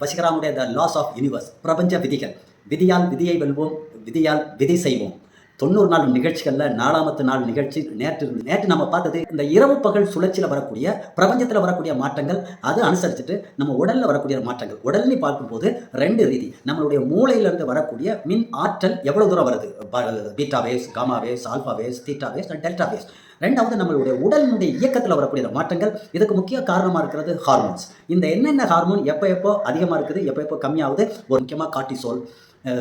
வசிகராமுடைய the laws of universe பிரபஞ்ச விதிகள். விதியால் விதியை வெல்வோம் விதியால் விதி செய்வோம். தொண்ணூறு நாள் நிகழ்ச்சிகளில் நாலாமத்து நாள் நிகழ்ச்சி நேற்று நேற்று நம்ம பார்த்தது இந்த இரவு பகல் சுழற்சியில் வரக்கூடிய பிரபஞ்சத்தில் வரக்கூடிய மாற்றங்கள் அது அனுசரிச்சுட்டு நம்ம உடலில் வரக்கூடிய மாற்றங்கள். உடல்னு பார்க்கும்போது ரெண்டு ரீதி. நம்மளுடைய மூளையிலிருந்து வரக்கூடிய மின் ஆற்றல் எவ்வளோ தூரம் வருது? Beta waves gamma waves alpha waves theta waves delta waves. ரெண்டாவது நம்மளுடைய உடலினுடைய இயக்கத்தில் வரக்கூடிய மாற்றங்கள் இதுக்கு முக்கிய காரணமாக இருக்கிறது ஹார்மோன்ஸ். இந்த என்னென்ன ஹார்மோன் எப்போ எப்போ அதிகமாக இருக்குது எப்போ எப்போ கம்மியாகுது? ஒரு முக்கியமாக கார்டிசோல்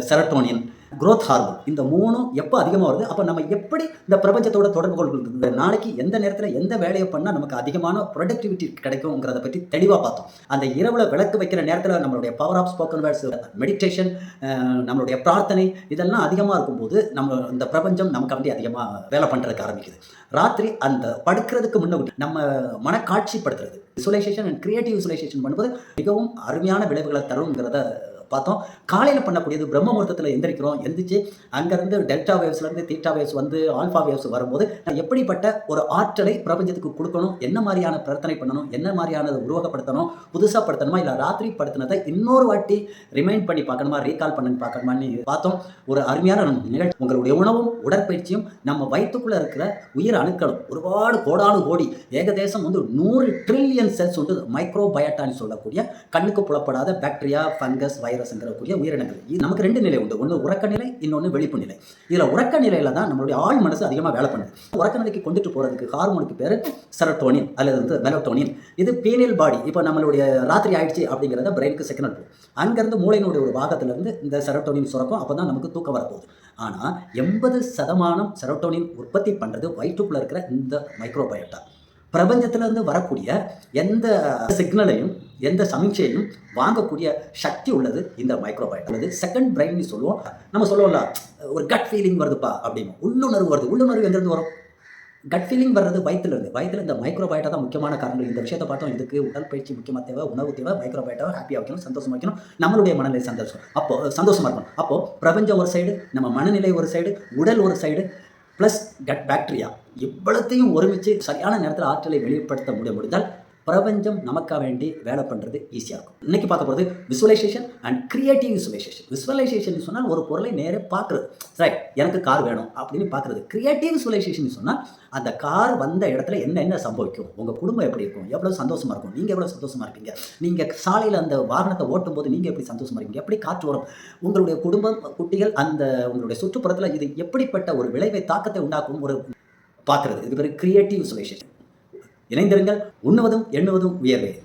செரட்டோனின் குரோத் ஹார்மோன் இந்த மூணும் எப்போ அதிகமாக வருது? அப்போ நம்ம எப்படி இந்த பிரபஞ்சத்தோட தொடர்பு கொள்கிறது நாளைக்கு எந்த நேரத்தில் எந்த வேலையை பண்ணால் நமக்கு அதிகமான ப்ரொடக்டிவிட்டி கிடைக்குங்கிறத பற்றி தெளிவாக பார்த்தோம். அந்த இரவில் விளக்கு வைக்கிற நேரத்தில் நம்மளுடைய power of spoken words meditation நம்மளுடைய பிரார்த்தனை இதெல்லாம் அதிகமாக இருக்கும்போது நம்ம இந்த பிரபஞ்சம் நமக்கு வந்து அதிகமாக வேலை பண்ணுறதுக்கு ஆரம்பிக்குது. ராத்திரி அந்த படுக்கிறதுக்கு முன்னே நம்ம மனக்காட்சிப்படுத்துறது. விசுவலைசேஷன் அண்ட் கிரியேட்டிவ் விசுவலைசேஷன் பண்ணும்போது மிகவும் அருமையான விளைவுகளை தருங்கிறத பார்த்தோம். காலையில் பண்ணக்கூடியது பிரம்ம முகூர்த்தத்தில் எந்திரிக்கிறோம். எந்திரிச்சு அங்கேருந்து டெல்டா வேவ்ஸ்லேருந்து தீட்டா வேவ்ஸ் வந்து ஆல்ஃபா வேவ்ஸ் வரும்போது நான் எப்படிப்பட்ட ஒரு ஆற்றலை பிரபஞ்சத்துக்கு கொடுக்கணும்? என்ன மாதிரியான பிரார்த்தனை பண்ணணும்? என்ன மாதிரியானதை உருவகப்படுத்தணும்? புதுசாக படுத்தணுமா? இல்லை ராத்திரி படுத்தினதை இன்னொரு வாட்டி ரிமைண்ட் பண்ணி பார்க்கணுமா? ரீகால் பண்ணி பார்க்கணுமான்னு பார்த்தோம். ஒரு அருமையான நிகழ்ச்சி. உங்களுடைய உணவும் உடற்பயிற்சியும் நம்ம வயிற்றுக்குள்ளே இருக்கிற உயிர் அணுக்களும் ஒருபாடு கோடானு கோடி ஏகதேசம் வந்து நூறு ட்ரில்லியன் செல்ஸ் வந்து மைக்ரோ பயோட்டான்னு சொல்லக்கூடிய கண்ணுக்கு புலப்படாத பாக்டீரியா ஃபங்கஸ் வைரஸ் வைரஸ்ங்கிறக்கூடிய உயிரினங்கள். இது நமக்கு ரெண்டு நிலை உண்டு. ஒன்று உறக்க நிலை இன்னொன்று வெளிப்பு நிலை இதில் உறக்க நிலையில தான் நம்மளுடைய ஆள் மனசு அதிகமாக வேலை பண்ணுது. உறக்க நிலைக்கு கொண்டுட்டு போகிறதுக்கு ஹார்மோனுக்கு பேர் செரட்டோனின் அல்லது வந்து மெலட்டோனின். இது பீனியல் பாடி. இப்போ நம்மளுடைய ராத்திரி ஆயிடுச்சு அப்படிங்கிறத பிரெயினுக்கு சிக்னல் போகும். அங்கேருந்து மூளையினுடைய ஒரு பாகத்திலேருந்து இந்த செரட்டோனின் சுரக்கும் அப்போ தான் நமக்கு தூக்கம் வரப்போகுது. ஆனால் எண்பது சதமானம் செரட்டோனின் உற்பத்தி பண்ணுறது வயிற்றுக்குள்ளே இருக்கிற இந்த மைக்ரோபயோட்டா பிரபஞ்சத்திலேருந்து வரக்கூடிய எந்த சிக்னலையும் எந்த சமீட்சையையும் வாங்கக்கூடிய சக்தி உள்ளது இந்த மைக்ரோபயட் அல்லது செகண்ட் பிரெயின் சொல்லுவோம். நம்ம சொல்லுவோம்ல ஒரு கட் ஃபீலிங் வருதுப்பா அப்படின்னு. உள்ளுணர்வு வருது. உள்ளுணர்வு எங்கேருந்து வரும்? கட் ஃபீலிங் வர்றது வயிற்றுல இருந்து வயிற்றுல இந்த மைக்ரோபயட்டா தான் முக்கியமான காரணங்கள். இந்த விஷயத்தை பார்த்தோம். இதுக்கு உடற்பயிற்சி முக்கியமாக தேவை உணவு தேவை மைக்ரோபயோட்டாவை ஹாப்பியாக வைக்கணும் சந்தோஷமாக வைக்கணும். நம்மளுடைய மனநிலை சந்தோஷம். அப்போ சந்தோஷமாக இருக்கணும். அப்போ பிரபஞ்சம் ஒரு சைடு நம்ம மனநிலை ஒரு சைடு உடல் ஒரு சைடு ப்ளஸ் கட் பாக்டீரியா இவ்வளத்தையும் ஒருமிச்சு சரியான நேரத்தில் ஆற்றலை வெளிப்படுத்த முடிய முடிந்தால் பிரபஞ்சம் நமக்காக வேண்டி வேலை பண்ணுறது ஈஸியாக இருக்கும். இன்றைக்கி பார்க்க போகிறது visualisation and creative visualisation visualisation சொன்னால் ஒரு பொருளை நேரே பார்க்குறது. ரைட் எனக்கு கார் வேணும் அப்படின்னு பார்க்குறது. கிரியேட்டிவ் விசுவலைசேஷன் சொன்னால் அந்த கார் வந்த இடத்துல என்ன என்ன சம்பவிக்கும்? உங்கள் குடும்பம் எப்படி இருக்கும்? எவ்வளோ சந்தோஷமாக இருக்கும்? நீங்கள் எவ்வளோ சந்தோஷமாக இருப்பீங்க? நீங்கள் சாலையில் அந்த வாகனத்தை ஓட்டும் போது நீங்கள் எப்படி சந்தோஷமாக இருக்கீங்க எப்படி காற்று வரும்? உங்களுடைய குடும்பம் குட்டிகள் அந்த உங்களுடைய சுற்றுப்புறத்தில் இது எப்படிப்பட்ட ஒரு விளைவை தாக்கத்தை உண்டாக்கும் ஒரு பார்க்குறது. இது பேர் கிரியேட்டிவ் விசுவலைசேஷன் இணைந்திருங்கள். உண்ணுவதும் எண்ணுவதும் உயர்வே.